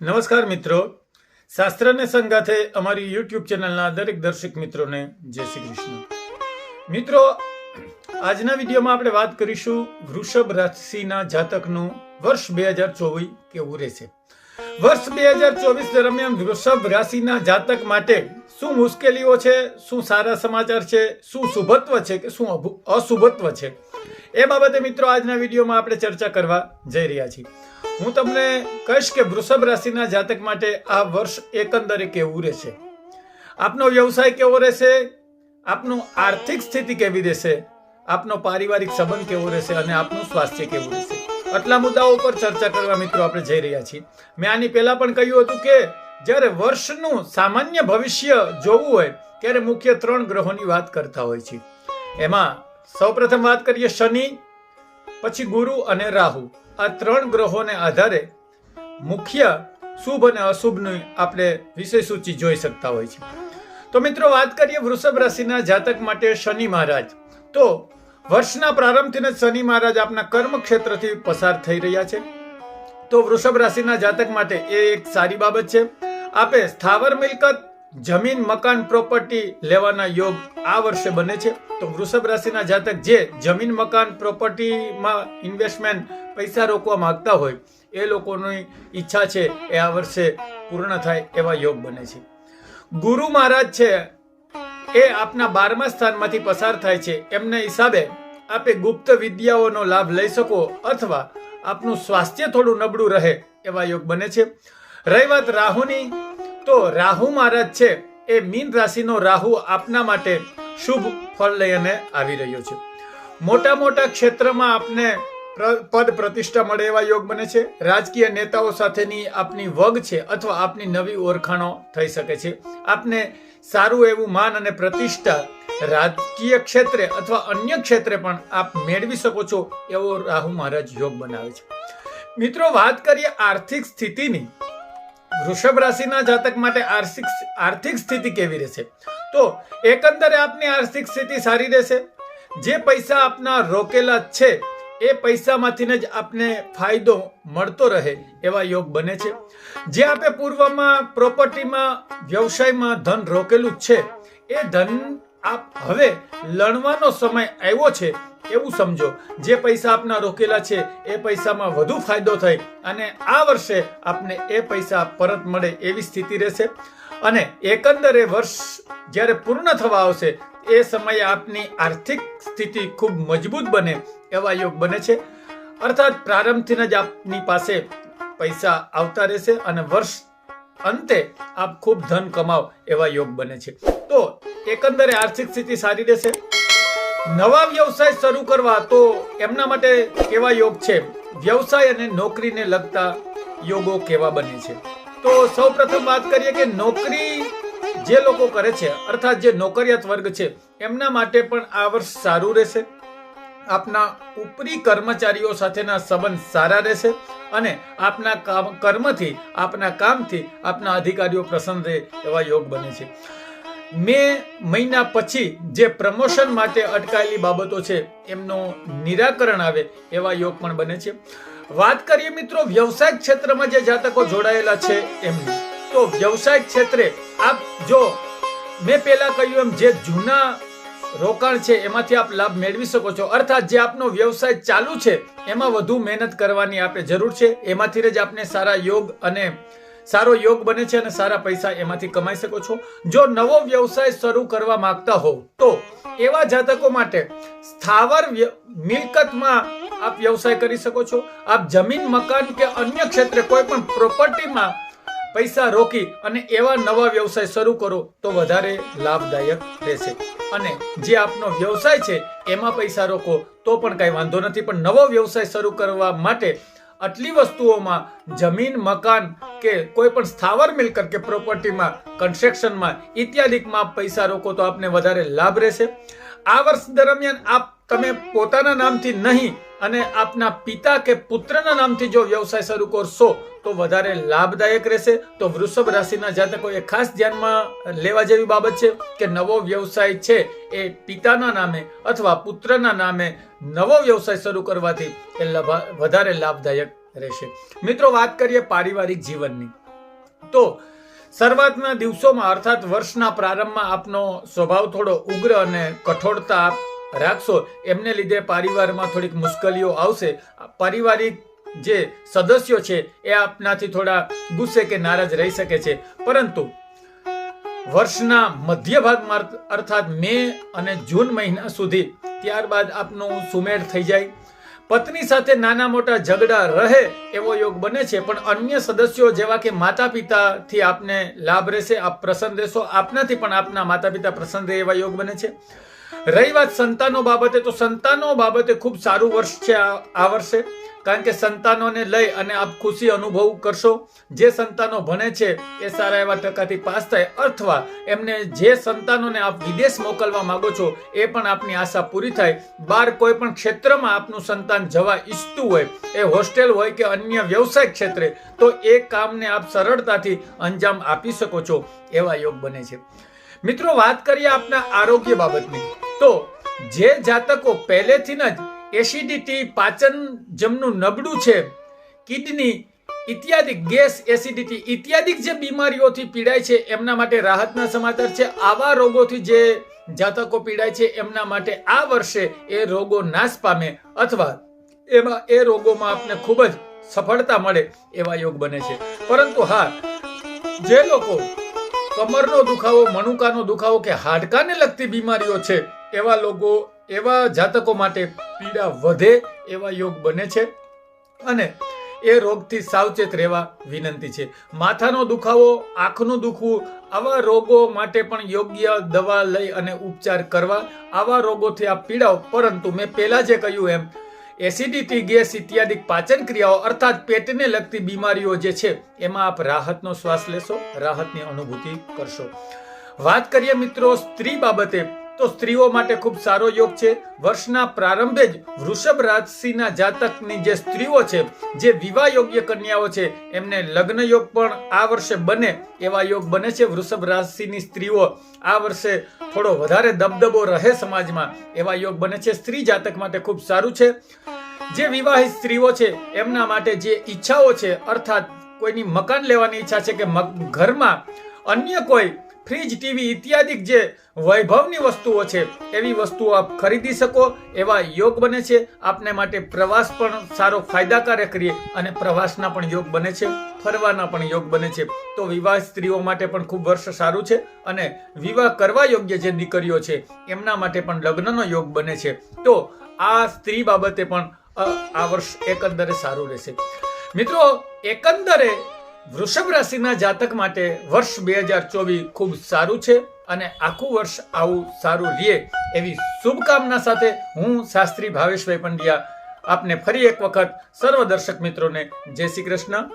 નમસ્કાર મિત્રો. શાસ્ત્રને સંગાથે અમારી યુટ્યુબ ચેનલના દરેક દર્શક મિત્રોને જય શ્રી કૃષ્ણ. મિત્રો, આજના વિડીયોમાં આપણે વાત કરીશું વૃષભ રાશિના જાતકનું વર્ષ બે હજાર ચોવીસ કેવું રહેશે? વર્ષ બે હજાર ચોવીસ દરમિયાન વૃષભ રાશિના જાતક માટે શું મુશ્કેલીઓ છે, શું સારા સમાચાર છે, શું શુભત્વ છે કે શું અશુભત્વ છે? એ બાબતે મિત્રો, આજના વિડીયોમાં આપણે ચર્ચા કરવા જઈ રહ્યા છીએ. હું તમને કહીશ કે વૃષભ રાશિના જાતક માટે આ વર્ષ એકંદરે કેવું રહેશે આપનો વ્યવસાય કેવો રહેશે? આપનું આર્થિક સ્થિતિ કેવી રહેશે? આપનો પારિવારિક સંબંધ કેવો રહેશે અને આપનું સ્વાસ્થ્ય કેવું રહેશે? આટલા મુદ્દાઓ પર ચર્ચા કરવા મિત્રો આપણે જઈ રહ્યા છીએ. મેં આની પહેલા પણ કહ્યું હતું કે જ્યારે વર્ષનું સામાન્ય ભવિષ્ય જોવું હોય, ત્યારે મુખ્ય ત્રણ ગ્રહોની વાત કરતા હોય છે એમાં સૌપ્રથમ વાત કરીએ શનિ પછી ગુરુ અને રાહુ આ ત્રણ ગ્રહોને આધારે મુખ્ય શુભ અને અશુભની આપણે વિષય સૂચિ જોઈ શકતા હોય છે. તો મિત્રો વાત કરીએ વૃષભ રાશિના જાતક માટે શનિ મહારાજ. તો વર્ષના પ્રારંભથી શનિ મહારાજ આપના કર્મ ક્ષેત્રથી પસાર થઈ રહ્યા છે. તો વૃષભ રાશિના જાતક માટે એ એક સારી બાબત છે. આપે સ્થાવર મિલકત જમીન, મકાન પ્રોપર્ટી લેવાના યોગ આ વર્ષે બને છે. તો વૃષભ રાશિના જાતક જે જમીન, મકાન પ્રોપર્ટીમાં ઇન્વેસ્ટમેન્ટ પૈસા રોકવા માંગતા હોય, એ લોકોની ઈચ્છા છે એ આ વર્ષે પૂર્ણ થાય એવા યોગ બને છે. ગુરુ મહારાજ છે, એ આપના બારમા સ્થાનમાંથી પસાર થાય છે. એમને હિસાબે આપે ગુપ્ત વિદ્યાઓનો લાભ લઈ શકો અથવા આપનું સ્વાસ્થ્ય થોડું નબળું રહે એવા યોગ બને છે. રહી વાત રાહુની તો રાહુ મહારાજ છે, એ મીન રાશિનો રાહુ આપના માટે શુભ ફળ લઈને આવી રહ્યો છે. મોટા મોટા ક્ષેત્રમાં આપને પદ પ્રતિષ્ઠા મળે એવા યોગ બને છે. રાજકીય નેતાઓ સાથેની આપની વગ છે અથવા આપની નવી ઓળખાણો થઈ શકે છે. આપને સારું એવું માન અને પ્રતિષ્ઠા રાજકીય ક્ષેત્રે અથવા અન્ય ક્ષેત્રે પણ આપ મેળવી શકો છો એવો રાહુ મહારાજ યોગ બનાવે છે. મિત્રો, વાત કરીએ આર્થિક સ્થિતિની. વૃષભ રાશિના જાતક માટે આર્થિક આર્થિક સ્થિતિ કેવી રહેશે? તો એકંદરે આપની આર્થિક સ્થિતિ સારી રહેશે. જે પૈસા આપના રોકેલા છે, એ પૈસામાંથી જ આપને ફાયદો મળતો રહે એવા યોગ બને છે. જે આપે પૂર્વમાં પ્રોપર્ટીમાં, વ્યવસાયમાં ધન રોકેલું છે, એ ધન આપ હવે લણવાનો સમય આવ્યો છે એવું સમજો, જે પૈસા આપના રોકેલા છે, એ પૈસામાં વધુ ફાયદો થાય અને આ વર્ષે આપને એ પૈસા પરત મળે એવી સ્થિતિ રહેશે. અને એકંદરે વર્ષ જ્યારે પૂર્ણ થવા આવશે, એ સમયે આપની આર્થિક સ્થિતિ ખૂબ મજબૂત બને એવા યોગ બને છે. અર્થાત પ્રારંભથી જ આપની પાસે પૈસા આવતા રહેશે અને વર્ષ અંતે આપ ખૂબ ધન કમાવ એવા યોગ બને છે. તો એકંદરે આર્થિક સ્થિતિ સારી રહેશે. નવા વ્યવસાય શરૂ કરવા તો એમના માટે કેવા યોગ છે? વ્યવસાય અને નોકરીને લગતા યોગો કેવા બને છે? તો સૌ પ્રથમ વાત કરીએ કે નોકરી જે લોકો કરે છે, અર્થાત જે નોકરિયાત વર્ગ છે, એમના માટે પણ આ વર્ષ સારું રહેશે. આપના ઉપરી કર્મચારીઓ સાથેના સંબંધ સારા રહેશે અને આપના કામ, કર્મથી, આપના કામથી આપના અધિકારીઓ પ્રસન્ન રહે એવા યોગ બને છે. મે મહિના પછી જે પ્રમોશન માટે અટકાયેલી બાબતો છે, એમનો નિરાકરણ આવે એવા યોગ પણ બને છે. વાત કરીએ મિત્રો, વ્યવસાય ક્ષેત્રમાં જે જાતકો જોડાયેલા છે એમની. તો વ્યવસાય ક્ષેત્રે આપ જો, મેં પહેલા કહ્યું એમ, જે જૂના રોકાણ છે, એમાંથી આપ લાભ મેળવી શકો છો. અર્થાત જે આપનો વ્યવસાય ચાલુ છે, એમાં વધુ મહેનત કરવાની આપે જરૂર છે. એમાંથી જ આપને સારા યોગ અને સારો યોગ બને છે અને સારા પૈસા એમાંથી કમાઈ શકો છો. જો નવો વ્યવસાય શરૂ કરવા માંગતા હોવ, તો એવા જાતકો માટે સ્થાવર મિલકતમાં આપ વ્યવસાય કરી શકો છો. આપ જમીન, મકાન કે અન્ય ક્ષેત્રે કોઈ પણ પ્રોપર્ટીમાં પૈસા રોકી અને એવા નવા વ્યવસાય શરૂ કરો, તો વધારે લાભદાયક રહેશે. અને જે આપનો વ્યવસાય છે, એમાં પૈસા રોકો, તો પણ કાંઈ વાંધો નથી. પણ નવો વ્યવસાય શરૂ કરવા માટે આટલી વસ્તુઓમાં જમીન, મકાન કે કોઈ પણ સ્થાવર મિલકત કે પ્રોપર્ટીમાં, કન્સ્ટ્રક્શનમાં, ઇત્યાદિકમાં પૈસા રોકો તો આપને વધારે લાભ રહેશે. આ વર્ષ દરમિયાન આપ તમે પોતાના નામથી નહીં અને આપના પિતા કે પુત્રના નામથી જો વ્યવસાય શરૂ કરશો, તો વધારે લાભદાયક રહેશે. તો વૃષભ રાશિના જાતકોએ ખાસ ધ્યાનમાં લેવા જેવી બાબત છે કે નવો વ્યવસાય છે એ પિતાના નામે અથવા પુત્રના નામે નવો વ્યવસાય શરૂ કરવાથી એ વધારે લાભદાયક રહેશે. મિત્રો, વાત કરીએ પારિવારિક જીવનની. તો શરૂઆતના દિવસોમાં અર્થાત વર્ષના પ્રારંભમાં આપનો સ્વભાવ થોડો ઉગ્ર અને કઠોરતા રાખશો, એમને લીધે પરિવારમાં થોડીક મુશ્કેલીઓ આવશે. પારિવારિક જે સદસ્યો છે, એ આપનાથી થોડા ગુસ્સે કે નારાજ રહી શકે છે. પરંતુ વર્ષના મધ્ય ભાગમાં અર્થાત મે અને જૂન મહિના સુધી ત્યારબાદ આપનું સુમેળ થઈ જાય. પત્ની સાથે નાના મોટા ઝઘડા રહે એવો યોગ બને છે, પણ અન્ય સદસ્યો જેવા કે માતા પિતાથી આપને લાભ રહેશે. આપ પ્રસન્ન રહેશો, આપનાથી પણ આપના માતા પિતા પ્રસન્ન રહે એવા યોગ બને છે. રહી વાત સંતાનો બાબતે, તો સંતાનો બાબતે ખૂબ સારું વર્ષ છે આ વર્ષે. કારણ કે સંતાનોને લઈ અને આપ ખુશી અનુભવ કરશો. જે સંતાનો ભણે છે, એ સારા એવા ટકાથી પાસ થાય. અથવા એમને જે સંતાનોને આપ વિદેશ મોકલવા માંગો છો, એ પણ આપની આશા પૂરી થાય. બાર કોઈ પણ ક્ષેત્રમાં આપનું સંતાન જવા ઈચ્છતું હોય, એ હોસ્ટેલ હોય કે અન્ય વ્યવસાય ક્ષેત્રે, તો એ કામને આપ સરળતાથી અંજામ આપી શકો છો, એવા યોગ બને છે. મિત્રો, વાત કરીએ આપના આરોગ્ય બાબતની. તો જે જાતકો પહેલેથી જ એસિડિટી, પાચન જમનું નબળું છે, કિડની ઇત્યાદિ, ગેસ એસિડિટી ઇત્યાદિ જે બીમારીઓથી પીડાય છે, એમના માટે રાહતના સમાચાર છે. આવા રોગોથી જે જાતકો પીડાય છે, એમના માટે આ વર્ષે એ રોગો નાશ પામે અથવા એમાં એ રોગોમાં આપને ખૂબ જ સફળતા મળે એવા યોગ બને છે. પરંતુ હા, જે લોકો કમરનો દુખાવો મણુકાનો દુખાવો કે હાડકાને લગતી બીમારીઓ છે, એવા લોકો, એવા જાતકો માટે પીડા વધે એવા યોગ બને છે. અને એ રોગથી સાવચેત રહેવા વિનંતી છે. માથાનો દુખાવો, આંખનું દુખવું, આવા રોગો માટે પણ યોગ્ય દવા લઈ અને ઉપચાર કરવા, આવા રોગોથી આ પીડાઓ પરંતુ મેં પહેલાં જે કહ્યું એમ એસિડિટી, ગેસ ઇત્યાદિ પાચન ક્રિયાઓ અર્થાત પેટને લગતી બીમારીઓ જે છે, એમાં આપ રાહતનો શ્વાસ લેશો, રાહતની અનુભૂતિ કરશો. વાત કરીએ મિત્રો સ્ત્રી બાબતે તો સ્ત્રીઓ માટે ખૂબ સારો યોગ છે. વર્ષના પ્રારંભે જ વૃષભ રાશિના જાતકની જે સ્ત્રીઓ છે, જે વિવાહ યોગ્ય કન્યાઓ છે, એમને લગ્ન યોગ પણ આ વર્ષે બને એવા યોગ બને છે વૃષભ રાશિની સ્ત્રીઓ. આ વર્ષે થોડો વધારે દબદબો રહે સમાજમાં એવા યોગ બને છે. સ્ત્રી જાતક માટે ખૂબ સારું છે. જે વિવાહિત સ્ત્રીઓ છે, એમના માટે જે ઈચ્છાઓ છે, અર્થાત કોઈની મકાન લેવાની ઈચ્છા છે કે ઘરમાં અન્ય કોઈ ફ્રીજ, ટીવી ઇત્યાદિ જે વૈભવની વસ્તુઓ છે, એવી વસ્તુઓ આપ ખરીદી શકો, એવા યોગ બને છે. આપને માટે પ્રવાસ પણ સારો ફાયદાકારક રહે અને પ્રવાસના પણ યોગ બને છે, ફરવાના પણ યોગ બને છે. તો વિવાહ સ્ત્રીઓ માટે પણ ખૂબ વર્ષ સારું છે અને વિવાહ કરવા યોગ્ય જે દીકરીઓ છે, એમના માટે પણ લગ્નનો યોગ બને છે. તો આ સ્ત્રી બાબતે પણ આ વર્ષ એકંદરે સારું રહેશે. મિત્રો, એકંદરે વૃષભ રાશિના જાતક માટે વર્ષ બે હજાર ચોવીસ ખૂબ સારું છે અને આખું વર્ષ આવું સારું રહે એવી શુભકામના સાથે હું શાસ્ત્રી ભાવેશભાઈ પંડ્યા આપને ફરી એક વખત સર્વ દર્શક મિત્રોને જય શ્રી કૃષ્ણ.